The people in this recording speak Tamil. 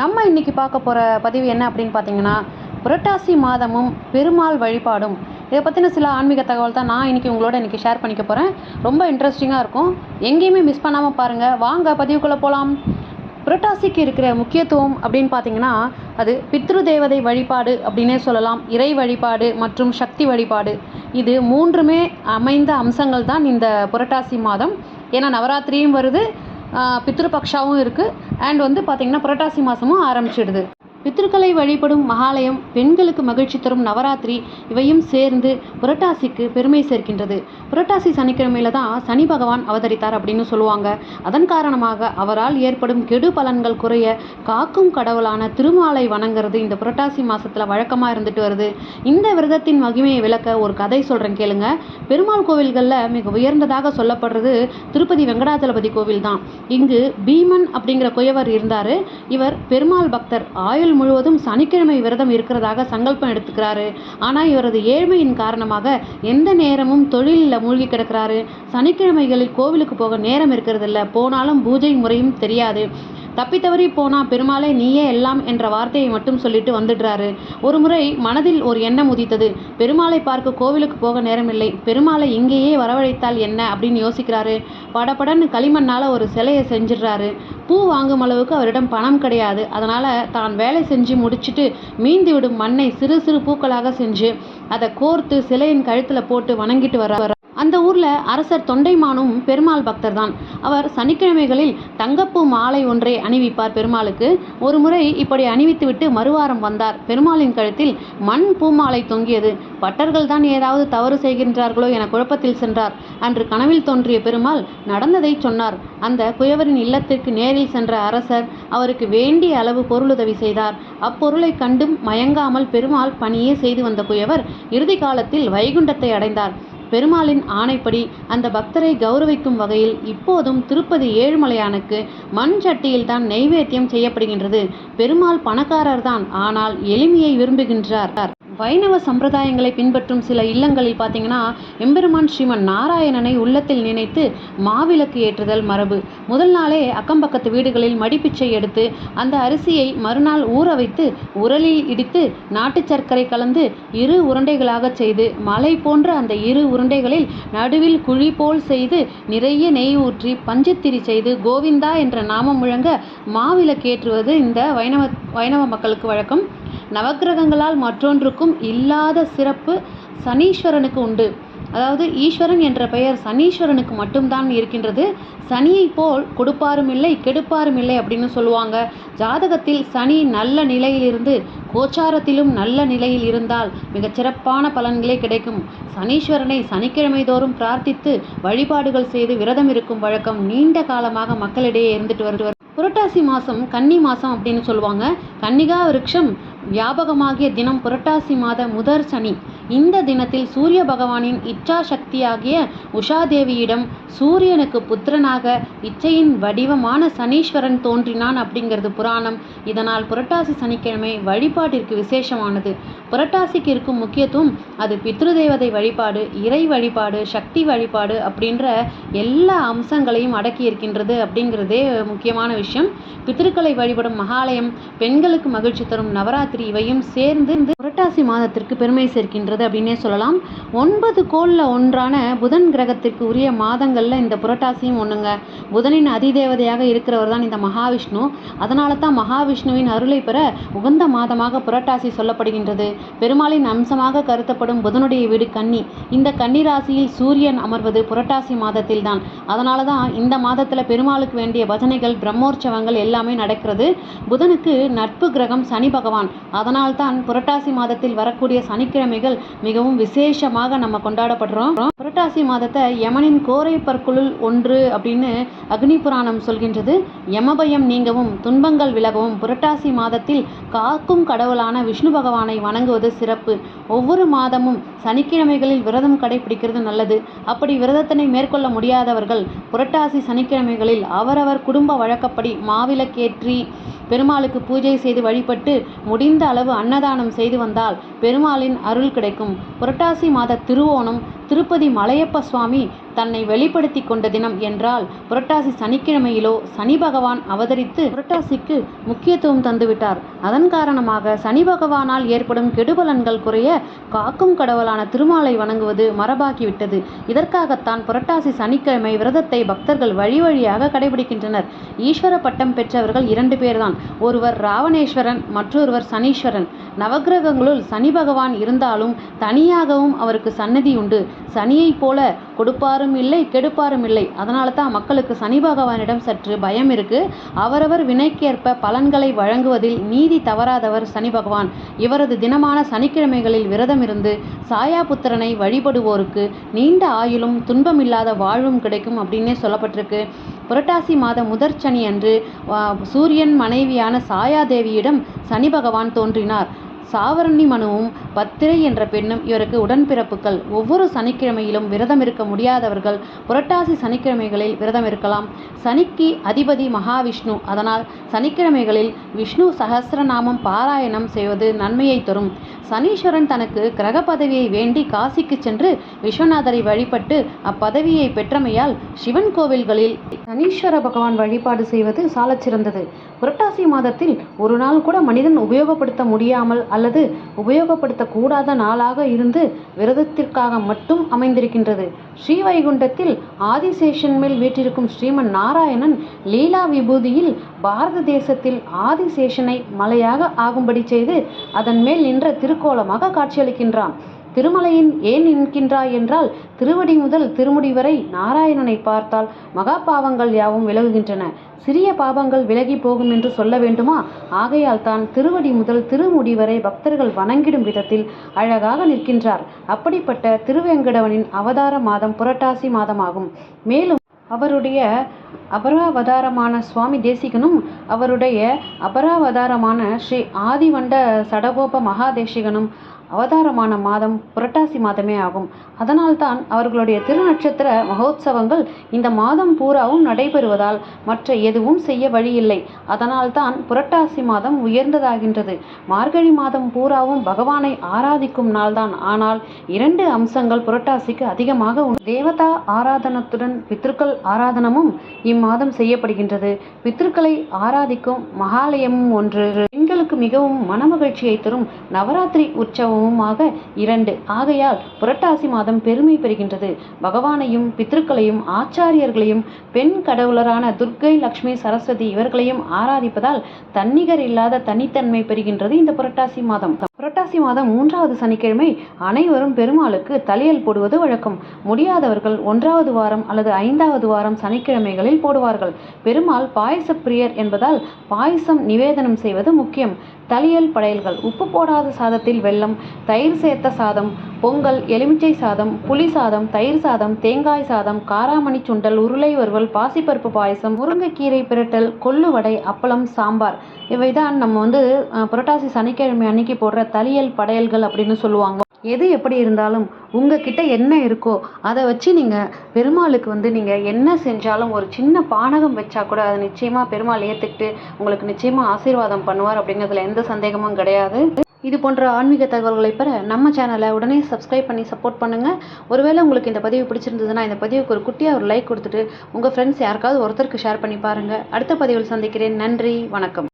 நம்ம இன்றைக்கி பார்க்க போகிற பதிவு என்ன அப்படின்னு பார்த்தீங்கன்னா புரட்டாசி மாதமும் பெருமாள் வழிபாடும். இதை பற்றின சில ஆன்மீக தகவல் தான் நான் இன்றைக்கி உங்களோட இன்றைக்கி ஷேர் பண்ணிக்க போகிறேன் ரொம்ப இன்ட்ரெஸ்டிங்காக இருக்கும். எங்கேயுமே மிஸ் பண்ணாமல் பாருங்கள் வாங்க பதிவுக்குள்ளே போகலாம் புரட்டாசிக்கு இருக்கிற முக்கியத்துவம் அப்படின்னு பார்த்தீங்கன்னா அது பித்ரு தேவதை வழிபாடு அப்படின்னே சொல்லலாம். இறை வழிபாடு மற்றும் சக்தி வழிபாடு. இது மூன்றுமே அமைந்த அம்சங்கள் தான் இந்த புரட்டாசி மாதம். ஏன்னா நவராத்திரியும் வருது. பித்ருபக்ஷாவும் இருக்குது அண்ட் வந்து பார்த்திங்கன்னா புரட்டாசி மாதமும் ஆரம்பிச்சிடுது. பித்ருக்களை வழிபடும் மகாலயம் பெண்களுக்கு மகிழ்ச்சி தரும் நவராத்திரி இவையும் சேர்ந்து புரட்டாசிக்கு பெருமை சேர்க்கின்றது. புரட்டாசி சனிக்கிழமையில தான் சனி பகவான் அவதரித்தார் அப்படின்னு சொல்லுவாங்க. அதன் காரணமாக அவரால் ஏற்படும் கெடு பலன்கள் குறைய காக்கும் கடவுளான திருமாலை வணங்குறது இந்த புரட்டாசி மாசத்துல வழக்கமாக இருந்துட்டு வருது. இந்த விரதத்தின் மகிமையை விளக்க ஒரு கதை சொல்றேன் கேளுங்க. பெருமாள் கோவில்களில் மிக உயர்ந்ததாக சொல்லப்படுறது திருப்பதி வெங்கடாச்சலபதி கோவில் தான் இங்கு பீமன் அப்படிங்கிற குயவர் இருந்தார். இவர் பெருமாள் பக்தர் ஆயுள் முழுவதும் சனிக்கிழமை விரதம் இருக்கிறதாக சங்கல்பம் எடுத்துக்கிறாரு. ஆனால் இவரது ஏழ்மையின் காரணமாக எந்த நேரமும் தொழிலில் மூழ்கி கிடக்கிறாரு. சனிக்கிழமைகளில் கோவிலுக்கு போக நேரம் இருக்கிறதில்ல. போனாலும் பூஜை முறையும் தெரியாது. தப்பி தவறி போனா பெருமாளே நீயே எல்லாம் என்ற வார்த்தையை மட்டும் சொல்லிட்டு வந்துடுறாரு. ஒரு முறை மனதில் ஒரு எண்ணம் உதித்தது. பெருமாளை பார்க்க கோவிலுக்கு போக நேரமில்லை. பெருமாளை இங்கேயே வரவழைத்தால் என்ன? அப்படின்னு யோசிக்கிறாரு. படபடன்னு களிமண்ணால ஒரு சிலையை செஞ்சிடுறாரு. பூ வாங்கும் அளவுக்கு அவரிடம் பணம் கிடையாது. அதனால தான் வேலை செஞ்சு முடிச்சிட்டு மீந்து விடும் மண்ணை சிறு சிறு பூக்களாக செஞ்சு அதை கோர்த்து சிலையின் கழுத்தில் போட்டு வணங்கிட்டு வர அந்த ஊரில் அரசர் தொண்டைமானும் பெருமாள் பக்தர் தான் அவர் சனிக்கிழமைகளில் தங்கப்பூ மாலை ஒன்றை அணிவிப்பார் பெருமாளுக்கு. ஒரு முறை இப்படி அணிவித்துவிட்டு மறுவாரம் வந்தார். பெருமாளின் கழுத்தில் மண் பூமாலை தொங்கியது. பட்டர்கள் தான் ஏதாவது தவறு செய்கின்றார்களோ என குழப்பத்தில் சென்றார். அன்று கனவில் தோன்றிய பெருமாள் நடந்ததை சொன்னார். அந்த குயவரின் இல்லத்திற்கு நேரில் சென்ற அரசர் அவருக்கு வேண்டிய அளவு பொருளுதவி செய்தார். அப்பொருளை கண்டும் மயங்காமல் பெருமாள் பணியே செய்து வந்த குயவர் இறுதி காலத்தில் வைகுண்டத்தை அடைந்தார். பெருமாளின் ஆணைப்படி அந்த பக்தரை கௌரவிக்கும் வகையில் இப்போதும் திருப்பதி ஏழுமலையானுக்கு மண் சட்டியில் தான் நெய்வேத்தியம் செய்யப்படுகின்றது. பெருமாள் பணக்காரர் தான் ஆனால் எளிமையை விரும்புகின்றார். வைணவ சம்பிரதாயங்களை பின்பற்றும் சில இல்லங்களில் பார்த்தீங்கன்னா எம்பெருமான் ஸ்ரீமன் நாராயணனை உள்ளத்தில் நினைத்து மாவிளக்கு ஏற்றுதல் மரபு. முதல் நாளே அக்கம் பக்கத்து வீடுகளில் மடிப்பிச்சை எடுத்து அந்த அரிசியை மறுநாள் ஊற வைத்து உரலில் இடித்து நாட்டு சர்க்கரை கலந்து இரு உருண்டைகளாக செய்து மலை போன்ற அந்த இரு உருண்டைகளில் நடுவில் குழி போல் செய்து நிறைய நெய் ஊற்றி பஞ்சுத்திரி செய்து கோவிந்தா என்ற நாமம் முழங்க மாவிளக்கு ஏற்றுவது இந்த வைணவ வைணவ மக்களுக்கு வழக்கம். நவக்கிரகங்களால் மற்றொன்றுக்கும் இல்லாத சிறப்பு சனீஸ்வரனுக்கு உண்டு. அதாவது ஈஸ்வரன் என்ற பெயர் சனீஸ்வரனுக்கு மட்டும்தான் இருக்கின்றது. சனியை போல் கொடுப்பாரும் இல்லை கெடுப்பாரும் இல்லை அப்படின்னு சொல்லுவாங்க. ஜாதகத்தில் சனி நல்ல நிலையிலிருந்து கோச்சாரத்திலும் நல்ல நிலையில் இருந்தால் மிகச் சிறப்பான பலன்களே கிடைக்கும். சனீஸ்வரனை சனிக்கிழமை தோறும் பிரார்த்தித்து வழிபாடுகள் செய்து விரதம் இருக்கும் வழக்கம் நீண்ட காலமாக மக்களிடையே இருந்துட்டு வருது. புரட்டாசி மாதம் கன்னி மாதம் அப்படின்னு சொல்லுவாங்க. கன்னிகா விருட்சம் வியாபகமாகிய தினம் புரட்டாசி மாத முதற் சனி. இந்த தினத்தில் சூரிய பகவானின் இச்சா சக்தியாகிய உஷாதேவியிடம் சூரியனுக்கு புத்திரனாக இச்சையின் வடிவமான சனீஸ்வரன் தோன்றினான் அப்படிங்கிறது புராணம். இதனால் புரட்டாசி சனிக்கிழமை வழிபாட்டிற்கு விசேஷமானது. புரட்டாசிக்கு இருக்கும் முக்கியத்துவம் அது பித்ருதேவதை வழிபாடு இறை வழிபாடு சக்தி வழிபாடு அப்படின்ற எல்லா அம்சங்களையும் அடக்கி இருக்கின்றது அப்படிங்கிறதே முக்கியமான விஷயம். பித்ருக்களை வழிபடும் மகாலயம் பெண்களுக்கு மகிழ்ச்சி தரும் நவராத்திரி இவையும் சேர்ந்து இந்த புரட்டாசி மாதத்திற்கு பெருமை சேர்க்கின்றது. அப்படின்னே சொல்லலாம். ஒன்பது கோளில் ஒன்றான புதன் கிரகத்திற்கு உரிய மாதங்களில் இந்த புரட்டாசியும் ஒன்றுங்க புதனின் அதிதேவதையாக இருக்கிறவர் தான் இந்த மகாவிஷ்ணு. அதனால தான் மகாவிஷ்ணுவின் அருளை பெற உகந்த மாதமாக புரட்டாசி சொல்லப்படுகின்றது. பெருமாளின் அம்சமாக கருத்தப்படும் புதனுடைய வீடு கன்னி. இந்த கன்னி ராசியில் சூரியன் அமர்வது புரட்டாசி மாதத்தில் தான் அதனால தான் இந்த மாதத்தில் பெருமாளுக்கு வேண்டிய பஜனைகள் பிரம்மோற்சவங்கள் எல்லாமே நடக்கிறது. புதனுக்கு நட்பு கிரகம் சனி பகவான். அதனால் தான் புரட்டாசி மாதத்தில் வரக்கூடிய சனிக்கிழமைகள் மிகவும் விசேஷமாக நம்ம கொண்டாடப்படுறோம். புரட்டாசி மாதத்தை யமனின் கோரை பற்களுள் ஒன்று அப்படின்னு அக்னி புராணம் சொல்கின்றது. யமபயம் நீங்கவும் துன்பங்கள் விலகவும் புரட்டாசி மாதத்தில் காக்கும் கடவுளான விஷ்ணு பகவானை வணங்குவது சிறப்பு. ஒவ்வொரு மாதமும் சனிக்கிழமைகளில் விரதம் கடைபிடிக்கிறது நல்லது. அப்படி விரதத்தினை மேற்கொள்ள முடியாதவர்கள் புரட்டாசி சனிக்கிழமைகளில் அவரவர் குடும்ப வழக்கப்படி மாவிளக்கேற்றி பெருமாளுக்கு பூஜை செய்து வழிபட்டு முடிந்த அளவு அன்னதானம் செய்து வந்தால் பெருமாளின் அருள் கிடைக்கும். புரட்டாசி மாத திருவோணம் திருப்பதி மலையப்ப சுவாமி தன்னை வெளிப்படுத்தி கொண்ட தினம் என்றால் புரட்டாசி சனிக்கிழமையிலோ சனி பகவான் அவதரித்து புரட்டாசிக்கு முக்கியத்துவம் தந்துவிட்டார் அதன் காரணமாக சனி பகவானால் ஏற்படும் கெடுபலன்கள் குறைய காக்கும் கடவுளான திருமாலை வணங்குவது மரபாகிவிட்டது இதற்காகத்தான் புரட்டாசி சனிக்கிழமை விரதத்தை பக்தர்கள் வழி வழியாக கடைபிடிக்கின்றனர். ஈஸ்வர பட்டம் பெற்றவர்கள் இரண்டு பேர்தான். ஒருவர் ராவணேஸ்வரன் மற்றொருவர் சனீஸ்வரன். நவக்கிரகங்களுள் சனி பகவான் இருந்தாலும் தனியாகவும் அவருக்கு சன்னதி உண்டு சனியைப் போல கொடுப்பார் கொடுப்பாரும் இல்லை கெடுப்பாரும் இல்லை. அதனால தான் மக்களுக்கு சனி பகவானிடம் சற்று பயம் இருக்கு. அவரவர் வினைக்கேற்ப பலன்களை வழங்குவதில் நீதி தவறாதவர் சனி பகவான். இவரது தினமான சனிக்கிழமைகளில் விரதம் இருந்து சாயாபுத்திரனை வழிபடுவோருக்கு நீண்ட ஆயுளும் துன்பமில்லாத வாழ்வும் கிடைக்கும் அப்படின்னே சொல்லப்பட்டிருக்கு. புரட்டாசி மாத முதற் சனி அன்று சூரியன் மனைவியான சாயாதேவியிடம் சனி பகவான் தோன்றினார். சாவரணி மனுவும் பத்திரை என்ற பெண்ணும் இவருக்கு உடன்பிறப்புகள். ஒவ்வொரு சனிக்கிழமையிலும் விரதம் இருக்க முடியாதவர்கள் புரட்டாசி சனிக்கிழமைகளில் விரதம் இருக்கலாம். சனிக்கு அதிபதி மகாவிஷ்ணு. அதனால் சனிக்கிழமைகளில் விஷ்ணு சகசிரநாமம் பாராயணம் செய்வது நன்மையை தரும். சனீஸ்வரன் தனக்கு கிரக பதவியை வேண்டி காசிக்கு சென்று விஸ்வநாதரை வழிபட்டு அப்பதவியை பெற்றமையால் சிவன் கோவில்களில் சனீஸ்வர பகவான் வழிபாடு செய்வது சாலச்சிறந்தது புரட்டாசி மாதத்தில் ஒரு நாள் கூட மனிதன் உபயோகப்படுத்த முடியாமல் அல்லது உபயோகப்படுத்தக்கூடாத நாளாக இருந்து விரதத்திற்காக மட்டும் அமைந்திருக்கின்றது. ஸ்ரீவைகுண்டத்தில் ஆதிசேஷன் மேல் வீற்றிருக்கும் ஸ்ரீமன் நாராயணன் லீலா விபூதியில் பாரத தேசத்தில் ஆதிசேஷனை மலையாக ஆகும்படி செய்து அதன் மேல் நின்ற திருக்கோலமாக காட்சியளிக்கின்றான். திருமலையின் ஏன் நிற்கின்றாய் என்றால் திருவடி முதல் திருமுடி வரை நாராயணனை பார்த்தால் மகா பாவங்கள் யாவும் விலகுகின்றன. சிறிய பாவங்கள் விலகி போகும் என்று சொல்ல வேண்டுமா? ஆகையால் தான் திருவடி முதல் திருமுடி வரை பக்தர்கள் வணங்கிடும் விதத்தில் அழகாக நிற்கின்றார். அப்படிப்பட்ட திருவேங்கடவனின் அவதார மாதம் புரட்டாசி மாதமாகும். மேலும் அவருடைய அபராவதாரமான சுவாமி தேசிகனும் அவருடைய அபராவதாரமான ஸ்ரீ ஆதிவண்ட சடகோப மகாதேசிகனும் அவதாரமான மாதம் புரட்டாசி மாதமே ஆகும். அதனால்தான் அவர்களுடைய திருநட்சத்திர மகோத்சவங்கள் இந்த மாதம் பூராவும் நடைபெறுவதால் மற்ற எதுவும் செய்ய வழியில்லை. அதனால்தான் புரட்டாசி மாதம் உயர்ந்ததாகின்றது. மார்கழி மாதம் பூராவும் பகவானை ஆராதிக்கும் நாள்தான். ஆனால் இரண்டு அம்சங்கள் புரட்டாசிக்கு அதிகமாக தேவதா ஆராதனத்துடன் பித்ருக்கள் ஆராதனமும் இம்மாதம் செய்யப்படுகின்றது. பித்ருக்களை ஆராதிக்கும் மகாலயமும் ஒன்று பெண்களுக்கு மிகவும் மனமகிழ்ச்சியை தரும் நவராத்திரி உற்சவமுமாக இரண்டு. ஆகையால் புரட்டாசி மாதம் பெருமை பெறுகின்றது. பகவானையும் பித்ருக்களையும் ஆச்சாரியர்களையும் பெண் கடவுளரான துர்க்கை லக்ஷ்மி சரஸ்வதி இவர்களையும் ஆராதிப்பதால் தன்னிகர் இல்லாத தனித்தன்மை பெறுகின்றது இந்த புரட்டாசி மாதம். புரட்டாசி மாதம் மூன்றாவது சனிக்கிழமை அனைவரும் பெருமாளுக்கு தலையல் போடுவது வழக்கம். முடியாதவர்கள் ஒன்றாவது வாரம் அல்லது ஐந்தாவது வாரம் சனிக்கிழமைகளில் போடுவார்கள். பெருமாள் பாயச பிரியர் என்பதால் பாயசம் நிவேதனம் செய்வது முக்கியம். தலியல் படையல்கள் உப்பு போடாத சாதத்தில் வெல்லம் தயிர் சேர்த்த சாதம் பொங்கல் எலுமிச்சை சாதம் புளி சாதம் தயிர் சாதம் தேங்காய் சாதம் காராமணி சுண்டல் உருளை வறுவல் பாசிப்பருப்பு பாயசம் முருங்கைக்கீரை பிரட்டல் கொள்ளு வடை அப்பளம் சாம்பார். இவைதான் நம்ம வந்து புரட்டாசி சனிக்கிழமை அன்னைக்கு போடுற தலியல் படையல்கள் அப்படின்னு சொல்லுவாங்க. எது எப்படி இருந்தாலும் உங்ககிட்ட என்ன இருக்கோ அதை வச்சு நீங்கள் பெருமாளுக்கு வந்து நீங்கள் என்ன செஞ்சாலும் ஒரு சின்ன பானகம் வச்சா கூட அதை நிச்சயமாக பெருமாள் ஏற்றுக்கிட்டு உங்களுக்கு நிச்சயமாக ஆசீர்வாதம் பண்ணுவார் அப்படிங்கிறதுல எந்த சந்தேகமும் கிடையாது. இது போன்ற ஆன்மீக தகவல்களை பெற நம்ம சேனலை உடனே சப்ஸ்கிரைப் பண்ணி சப்போர்ட் பண்ணுங்கள் ஒருவேளை உங்களுக்கு இந்த பதிவு பிடிச்சிருந்ததுன்னா இந்த பதிவுக்கு ஒரு குட்டியாக ஒரு லைக் கொடுத்துட்டு உங்கள் ஃப்ரெண்ட்ஸ் யாருக்காவது ஒருத்தருக்கு ஷேர் பண்ணி பாருங்கள் அடுத்த பதிவில் சந்திக்கிறேன். நன்றி. வணக்கம்.